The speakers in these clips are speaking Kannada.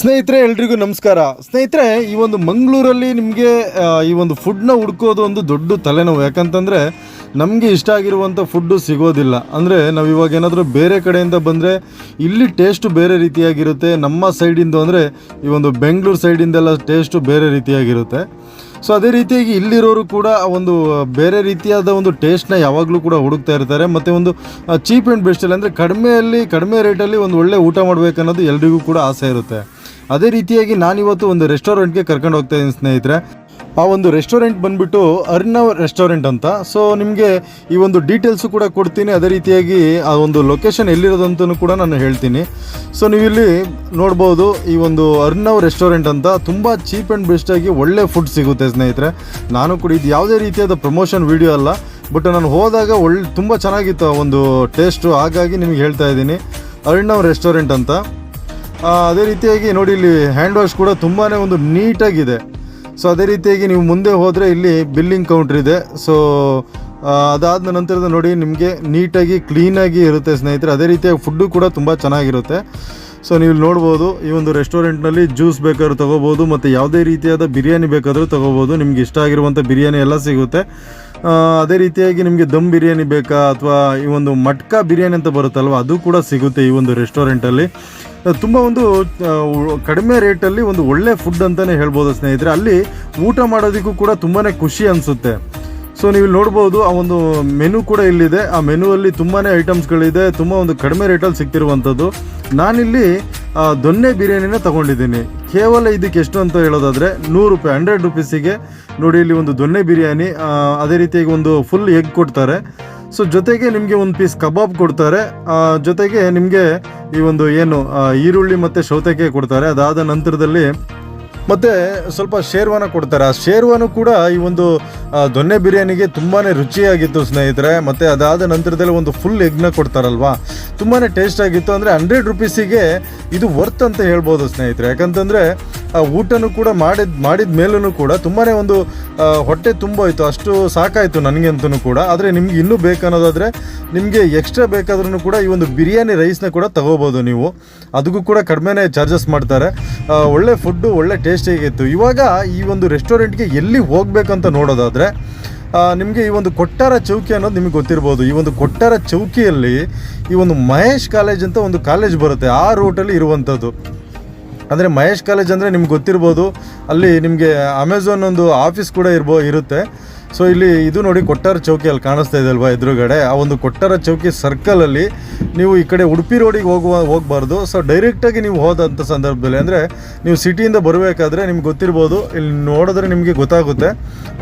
ಸ್ನೇಹಿತರೆ, ಎಲ್ರಿಗೂ ನಮಸ್ಕಾರ. ಸ್ನೇಹಿತರೆ, ಈ ಒಂದು ಮಂಗಳೂರಲ್ಲಿ ನಿಮಗೆ ಈ ಒಂದು ಫುಡ್ನ ಹುಡ್ಕೋದು ಒಂದು ದೊಡ್ಡ ತಲೆನೋವು. ಯಾಕಂತಂದರೆ, ನಮಗೆ ಇಷ್ಟ ಆಗಿರುವಂಥ ಫುಡ್ಡು ಸಿಗೋದಿಲ್ಲ. ಅಂದರೆ, ನಾವು ಇವಾಗ ಏನಾದರೂ ಬೇರೆ ಕಡೆಯಿಂದ ಬಂದರೆ, ಇಲ್ಲಿ ಟೇಸ್ಟು ಬೇರೆ ರೀತಿಯಾಗಿರುತ್ತೆ. ನಮ್ಮ ಸೈಡಿಂದು ಅಂದರೆ, ಈ ಒಂದು ಬೆಂಗಳೂರು ಸೈಡಿಂದೆಲ್ಲ ಟೇಸ್ಟು ಬೇರೆ ರೀತಿಯಾಗಿರುತ್ತೆ. ಸೊ, ಅದೇ ರೀತಿಯಾಗಿ ಇಲ್ಲಿರೋರು ಕೂಡ ಒಂದು ಬೇರೆ ರೀತಿಯಾದ ಒಂದು ಟೇಸ್ಟ್ನ ಯಾವಾಗಲೂ ಕೂಡ ಹುಡುಕ್ತಾ ಇರ್ತಾರೆ. ಮತ್ತು ಒಂದು ಚೀಪ್ ಆ್ಯಂಡ್ ಬೆಸ್ಟಲ್ಲಿ ಅಂದರೆ ಕಡಿಮೆಯಲ್ಲಿ, ಕಡಿಮೆ ರೇಟಲ್ಲಿ ಒಂದು ಒಳ್ಳೆ ಊಟ ಮಾಡಬೇಕನ್ನೋದು ಎಲ್ರಿಗೂ ಕೂಡ ಆಸೆ ಇರುತ್ತೆ. ಅದೇ ರೀತಿಯಾಗಿ ನಾನಿವತ್ತು ಒಂದು ರೆಸ್ಟೋರೆಂಟ್ಗೆ ಕರ್ಕೊಂಡು ಹೋಗ್ತಾ ಇದ್ದೀನಿ ಸ್ನೇಹಿತರೆ. ಆ ಒಂದು ರೆಸ್ಟೋರೆಂಟ್ ಬಂದ್ಬಿಟ್ಟು ಅರ್ನವ್ ರೆಸ್ಟೋರೆಂಟ್ ಅಂತ. ಸೊ ನಿಮಗೆ ಈ ಒಂದು ಡೀಟೇಲ್ಸು ಕೂಡ ಕೊಡ್ತೀನಿ. ಅದೇ ರೀತಿಯಾಗಿ ಆ ಒಂದು ಲೊಕೇಶನ್ ಎಲ್ಲಿರೋದಂತೂ ಕೂಡ ನಾನು ಹೇಳ್ತೀನಿ. ಸೊ ನೀವು ಇಲ್ಲಿ ನೋಡ್ಬೋದು ಈ ಒಂದು ಅರ್ನವ್ ರೆಸ್ಟೋರೆಂಟ್ ಅಂತ ತುಂಬ ಚೀಪ್ ಆ್ಯಂಡ್ ಬೆಸ್ಟಾಗಿ ಒಳ್ಳೆ ಫುಡ್ ಸಿಗುತ್ತೆ ಸ್ನೇಹಿತರೆ. ನಾನು ಕೂಡ ಇದು ಯಾವುದೇ ರೀತಿಯಾದ ಪ್ರಮೋಷನ್ ವಿಡಿಯೋ ಅಲ್ಲ. ಬಟ್ ನಾನು ಹೋದಾಗ ಒಳ್ಳೆ ತುಂಬ ಚೆನ್ನಾಗಿತ್ತು ಆ ಒಂದು ಟೇಸ್ಟು ಹಾಗಾಗಿ ನಿಮಗೆ ಹೇಳ್ತಾ ಇದ್ದೀನಿ. ಅರ್ಣವ್ ರೆಸ್ಟೋರೆಂಟ್ ಅಂತ. ಅದೇ ರೀತಿಯಾಗಿ ನೋಡಿ ಇಲ್ಲಿ ಹ್ಯಾಂಡ್ ವಾಶ್ ಕೂಡ ತುಂಬಾ ಒಂದು ನೀಟಾಗಿದೆ. ಸೊ ಅದೇ ರೀತಿಯಾಗಿ ನೀವು ಮುಂದೆ ಹೋದರೆ ಇಲ್ಲಿ ಬಿಲ್ಲಿಂಗ್ ಕೌಂಟ್ರ್ ಇದೆ. ಸೊ ಅದಾದ ನಂತರದ ನೋಡಿ ನಿಮಗೆ ನೀಟಾಗಿ ಕ್ಲೀನಾಗಿ ಇರುತ್ತೆ ಸ್ನೇಹಿತರೆ. ಅದೇ ರೀತಿಯಾಗಿ ಫುಡ್ಡು ಕೂಡ ತುಂಬ ಚೆನ್ನಾಗಿರುತ್ತೆ. ಸೊ ನೀವು ನೋಡ್ಬೋದು, ಈ ಒಂದು ರೆಸ್ಟೋರೆಂಟ್ನಲ್ಲಿ ಜ್ಯೂಸ್ ಬೇಕಾದ್ರೂ ತೊಗೋಬೋದು, ಮತ್ತು ಯಾವುದೇ ರೀತಿಯಾದ ಬಿರಿಯಾನಿ ಬೇಕಾದರೂ ತೊಗೋಬೋದು. ನಿಮ್ಗೆ ಇಷ್ಟ ಆಗಿರುವಂಥ ಬಿರಿಯಾನಿ ಎಲ್ಲ ಸಿಗುತ್ತೆ. ಅದೇ ರೀತಿಯಾಗಿ ನಿಮಗೆ ದಮ್ ಬಿರಿಯಾನಿ ಬೇಕಾ, ಅಥವಾ ಈ ಒಂದು ಮಟ್ಕಾ ಬಿರಿಯಾನಿ ಅಂತ ಬರುತ್ತಲ್ವ, ಅದು ಕೂಡ ಸಿಗುತ್ತೆ ಈ ಒಂದು ರೆಸ್ಟೋರೆಂಟಲ್ಲಿ ತುಂಬ ಒಂದು ಕಡಿಮೆ ರೇಟಲ್ಲಿ ಒಂದು ಒಳ್ಳೆ ಫುಡ್ ಅಂತಲೇ ಹೇಳ್ಬೋದು ಸ್ನೇಹಿತರೆ. ಅಲ್ಲಿ ಊಟ ಮಾಡೋದಕ್ಕೂ ಕೂಡ ತುಂಬಾ ಖುಷಿ ಅನಿಸುತ್ತೆ. ಸೊ ನೀವು ನೋಡ್ಬೋದು, ಆ ಒಂದು ಮೆನು ಕೂಡ ಇಲ್ಲಿದೆ. ಆ ಮೆನುವಲ್ಲಿ ತುಂಬಾ ಐಟಮ್ಸ್ಗಳಿದೆ ತುಂಬ ಒಂದು ಕಡಿಮೆ ರೇಟಲ್ಲಿ ಸಿಗ್ತಿರುವಂಥದ್ದು ನಾನಿಲ್ಲಿ ದೊನ್ನೆ ಬಿರಿಯಾನಿನ ತಗೊಂಡಿದ್ದೀನಿ. ಕೇವಲ ಇದಕ್ಕೆ ಎಷ್ಟು ಅಂತ ಹೇಳೋದಾದರೆ, ನೂರು ರೂಪಾಯಿ, ಹಂಡ್ರೆಡ್ ರುಪೀಸಿಗೆ. ನೋಡಿ, ಇಲ್ಲಿ ಒಂದು ದೊನ್ನೆ ಬಿರಿಯಾನಿ ಅದೇ ರೀತಿಯಾಗಿ ಒಂದು ಫುಲ್ ಎಗ್ ಕೊಡ್ತಾರೆ. ಸೊ ಜೊತೆಗೆ ನಿಮಗೆ ಒಂದು ಪೀಸ್ ಕಬಾಬ್ ಕೊಡ್ತಾರೆ. ಜೊತೆಗೆ ನಿಮಗೆ ಈ ಒಂದು ಏನು ಈರುಳ್ಳಿ ಮತ್ತು ಸೌತೆಕಾಯಿ ಕೊಡ್ತಾರೆ. ಅದಾದ ನಂತರದಲ್ಲಿ ಮತ್ತು ಸ್ವಲ್ಪ ಶೇರ್ವಾನ ಕೊಡ್ತಾರೆ. ಆ ಶೇರ್ವಾನು ಕೂಡ ಈ ಒಂದು ದೊನ್ನೆ ಬಿರಿಯಾನಿಗೆ ತುಂಬಾ ರುಚಿಯಾಗಿತ್ತು ಸ್ನೇಹಿತರೆ. ಮತ್ತು ಅದಾದ ನಂತರದಲ್ಲಿ ಒಂದು ಫುಲ್ ಎಗ್ನ ಕೊಡ್ತಾರಲ್ವಾ? ತುಂಬಾ ಟೇಸ್ಟ್ ಆಗಿತ್ತು. ಅಂದರೆ ಹಂಡ್ರೆಡ್ ರುಪೀಸಿಗೆ ಇದು ವರ್ತ್ ಅಂತ ಹೇಳ್ಬೋದು ಸ್ನೇಹಿತರೆ. ಯಾಕಂತಂದರೆ ಊಟನೂ ಕೂಡ ಮಾಡಿದ ಮಾಡಿದ ಮೇಲೂ ಕೂಡ ತುಂಬಾ ಒಂದು ಹೊಟ್ಟೆ ತುಂಬೋಯ್ತು ಅಷ್ಟು ಸಾಕಾಯಿತು ನನಗಂತೂ ಕೂಡ. ಆದರೆ ನಿಮ್ಗೆ ಇನ್ನೂ ಬೇಕನ್ನೋದಾದರೆ ನಿಮಗೆ ಎಕ್ಸ್ಟ್ರಾ ಬೇಕಾದ್ರೂ ಕೂಡ ಈ ಒಂದು ಬಿರಿಯಾನಿ ರೈಸ್ನ ಕೂಡ ತಗೋಬೋದು ನೀವು. ಅದಕ್ಕೂ ಕೂಡ ಕಡಿಮೆನೇ ಚಾರ್ಜಸ್ ಮಾಡ್ತಾರೆ. ಒಳ್ಳೆ ಫುಡ್ಡು ಒಳ್ಳೆ ಟೇಸ್ಟಿಯಾಗಿತ್ತು ಇವಾಗ ಈ ಒಂದು ರೆಸ್ಟೋರೆಂಟ್ಗೆ ಎಲ್ಲಿ ಹೋಗ್ಬೇಕಂತ ನೋಡೋದಾದರೆ ನಿಮಗೆ ಈ ಒಂದು ಕೊಟ್ಟಾರ ಚೌಕಿ ಅನ್ನೋದು ನಿಮಗೆ ಗೊತ್ತಿರ್ಬೋದು. ಈ ಒಂದು ಕೊಟ್ಟಾರ ಚೌಕಿಯಲ್ಲಿ ಈ ಒಂದು ಮಹೇಶ್ ಕಾಲೇಜ್ ಅಂತ ಒಂದು ಕಾಲೇಜ್ ಬರುತ್ತೆ. ಆ ರೂಟಲ್ಲಿ ಇರುವಂಥದ್ದು. ಅಂದರೆ ಮಹೇಶ್ ಕಾಲೇಜ್ ಅಂದರೆ ನಿಮ್ಗೆ ಗೊತ್ತಿರ್ಬೋದು. ಅಲ್ಲಿ ನಿಮಗೆ ಅಮೆಝಾನ್ ಒಂದು ಆಫೀಸ್ ಕೂಡ ಇರ್ಬೋ, ಇರುತ್ತೆ. ಸೊ ಇಲ್ಲಿ ಇದು ನೋಡಿ ಕೊಟ್ಟಾರ ಚೌಕಿ ಅಲ್ಲಿ ಕಾಣಿಸ್ತಾ ಇದೆ ಅಲ್ವಾ ಎದುರುಗಡೆ? ಆ ಒಂದು ಕೊಟ್ಟಾರ ಚೌಕಿ ಸರ್ಕಲಲ್ಲಿ ನೀವು ಈ ಕಡೆ ಉಡುಪಿ ರೋಡಿಗೆ ಹೋಗುವ, ಹೋಗಬಾರ್ದು. ಸೊ ಡೈರೆಕ್ಟಾಗಿ ನೀವು ಹೋದಂಥ ಸಂದರ್ಭದಲ್ಲಿ ಅಂದರೆ ನೀವು ಸಿಟಿಯಿಂದ ಬರಬೇಕಾದ್ರೆ ನಿಮ್ಗೆ ಗೊತ್ತಿರ್ಬೋದು. ಇಲ್ಲಿ ನೋಡಿದ್ರೆ ನಿಮಗೆ ಗೊತ್ತಾಗುತ್ತೆ.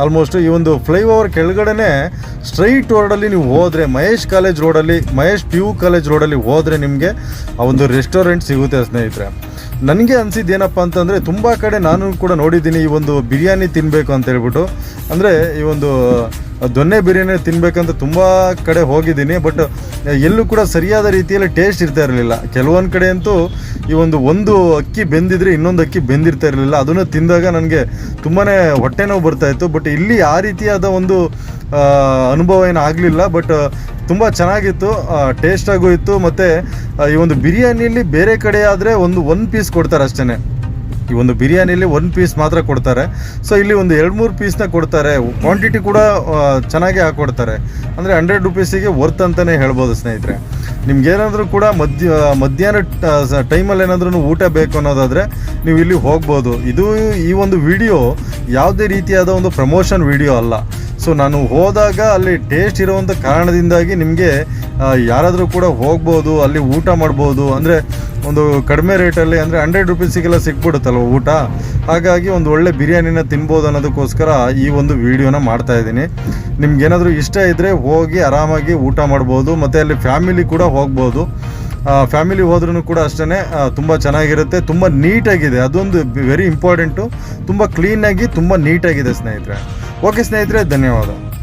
ಆಲ್ಮೋಸ್ಟ್ ಈ ಒಂದು ಫ್ಲೈಓವರ್ ಕೆಳಗಡೆನೇ ಸ್ಟ್ರೈಟ್ ರೋಡಲ್ಲಿ ನೀವು ಹೋದರೆ, ಮಹೇಶ್ ಕಾಲೇಜ್ ರೋಡಲ್ಲಿ ಮಹೇಶ್ ಪಿ ಯು ಕಾಲೇಜ್ ರೋಡಲ್ಲಿ ಹೋದರೆ ನಿಮಗೆ ಆ ಒಂದು ರೆಸ್ಟೋರೆಂಟ್ ಸಿಗುತ್ತೆ ಸ್ನೇಹಿತರೆ. ನನಗೆ ಅನಿಸಿದ್ದು ಏನಪ್ಪ ಅಂತಂದರೆ ತುಂಬ ಕಡೆ ನಾನು ಕೂಡ ನೋಡಿದ್ದೀನಿ ಈ ಒಂದು ಬಿರಿಯಾನಿ ತಿನ್ನಬೇಕು ಅಂತ ಹೇಳ್ಬಿಟ್ಟು. ಅಂದರೆ ಈ ಒಂದು ದೊನ್ನೆ ಬಿರಿಯಾನಿ ತಿನ್ಬೇಕಂತ ತುಂಬ ಕಡೆ ಹೋಗಿದ್ದೀನಿ ಬಟ್ ಎಲ್ಲೂ ಕೂಡ ಸರಿಯಾದ ರೀತಿಯಲ್ಲಿ ಟೇಸ್ಟ್ ಇರ್ತಾ ಇರಲಿಲ್ಲ. ಕೆಲವೊಂದು ಕಡೆ ಅಂತೂ ಈ ಒಂದು ಒಂದು ಅಕ್ಕಿ ಬೆಂದಿದ್ರೆ ಇನ್ನೊಂದು ಅಕ್ಕಿ ಬೆಂದಿರ್ತಾ ಇರಲಿಲ್ಲ. ಅದನ್ನು ತಿಂದಾಗ ನನಗೆ ತುಂಬಾ ಹೊಟ್ಟೆ ನೋವು ಬರ್ತಾ ಇತ್ತು ಬಟ್ ಇಲ್ಲಿ ಆ ರೀತಿಯಾದ ಒಂದು ಅನುಭವ ಏನು ಆಗಲಿಲ್ಲ ಬಟ್ ತುಂಬ ಚೆನ್ನಾಗಿತ್ತು ಟೇಸ್ಟಾಗೂ ಇತ್ತು, ಮತ್ತು ಈ ಒಂದು ಬಿರಿಯಾನಿಯಲ್ಲಿ ಬೇರೆ ಕಡೆ ಆದರೆ ಒಂದು ಒನ್ ಪೀಸ್ ಕೊಡ್ತಾರೆ ಅಷ್ಟೇ ಈ ಒಂದು ಬಿರಿಯಾನಿಲಿ ಒಂದು ಪೀಸ್ ಮಾತ್ರ ಕೊಡ್ತಾರೆ. ಸೊ ಇಲ್ಲಿ ಒಂದು ಎರಡು ಮೂರು ಪೀಸ್ನ ಕೊಡ್ತಾರೆ. ಕ್ವಾಂಟಿಟಿ ಕೂಡ ಚೆನ್ನಾಗಿ ಹಾಕ್ಕೊಡ್ತಾರೆ ಅಂದರೆ ಹಂಡ್ರೆಡ್ ರುಪೀಸಿಗೆ ವರ್ತ್ ಅಂತಲೇ ಹೇಳ್ಬೋದು ಸ್ನೇಹಿತರೆ. ನಿಮ್ಗೇನಾದರೂ ಕೂಡ ಮಧ್ಯ, ಮಧ್ಯಾಹ್ನ ಟೈಮಲ್ಲಿ ಏನಾದ್ರೂ ಊಟ ಬೇಕು ಅನ್ನೋದಾದರೆ ನೀವು ಇಲ್ಲಿ ಹೋಗ್ಬೋದು. ಇದು ಈ ಒಂದು ವಿಡಿಯೋ ಯಾವುದೇ ರೀತಿಯಾದ ಒಂದು ಪ್ರಮೋಷನ್ ವಿಡಿಯೋ ಅಲ್ಲ. ಸೊ ನಾನು ಹೋದಾಗ ಅಲ್ಲಿ ಟೇಸ್ಟ್ ಇರೋವಂಥ ಕಾರಣದಿಂದಾಗಿ ನಿಮಗೆ ಯಾರಾದರೂ ಕೂಡ ಹೋಗ್ಬೋದು, ಅಲ್ಲಿ ಊಟ ಮಾಡ್ಬೋದು, ಅಂದರೆ ಒಂದು ಕಡಿಮೆ ರೇಟಲ್ಲಿ ಅಂದರೆ ಹಂಡ್ರೆಡ್ ರುಪೀಸಿಗೆಲ್ಲ ಸಿಕ್ಬಿಡುತ್ತಲ್ವ ಊಟ? ಹಾಗಾಗಿ ಒಂದು ಒಳ್ಳೆ ಬಿರಿಯಾನಿನ ತಿನ್ಬೋದು ಅನ್ನೋದಕ್ಕೋಸ್ಕರ ಈ ಒಂದು ವಿಡಿಯೋನ ಮಾಡ್ತಾ ಇದ್ದೀನಿ. ನಿಮ್ಗೇನಾದರೂ ಇಷ್ಟ ಇದ್ದರೆ ಹೋಗಿ ಆರಾಮಾಗಿ ಊಟ ಮಾಡ್ಬೋದು, ಮತ್ತು ಅಲ್ಲಿ ಫ್ಯಾಮಿಲಿ ಕೂಡ ಹೋಗ್ಬೋದು. ಫ್ಯಾಮಿಲಿ ಹೋದ್ರೂ ಕೂಡ ಅಷ್ಟೇ ತುಂಬ ಚೆನ್ನಾಗಿರುತ್ತೆ, ತುಂಬ ನೀಟಾಗಿದೆ ಅದೊಂದು ವೆರಿ ಇಂಪಾರ್ಟೆಂಟು ತುಂಬ ಕ್ಲೀನಾಗಿ ತುಂಬ ನೀಟಾಗಿದೆ ಸ್ನೇಹಿತರೆ. ಓಕೆ ಸ್ನೇಹಿತರೆ ಧನ್ಯವಾದ.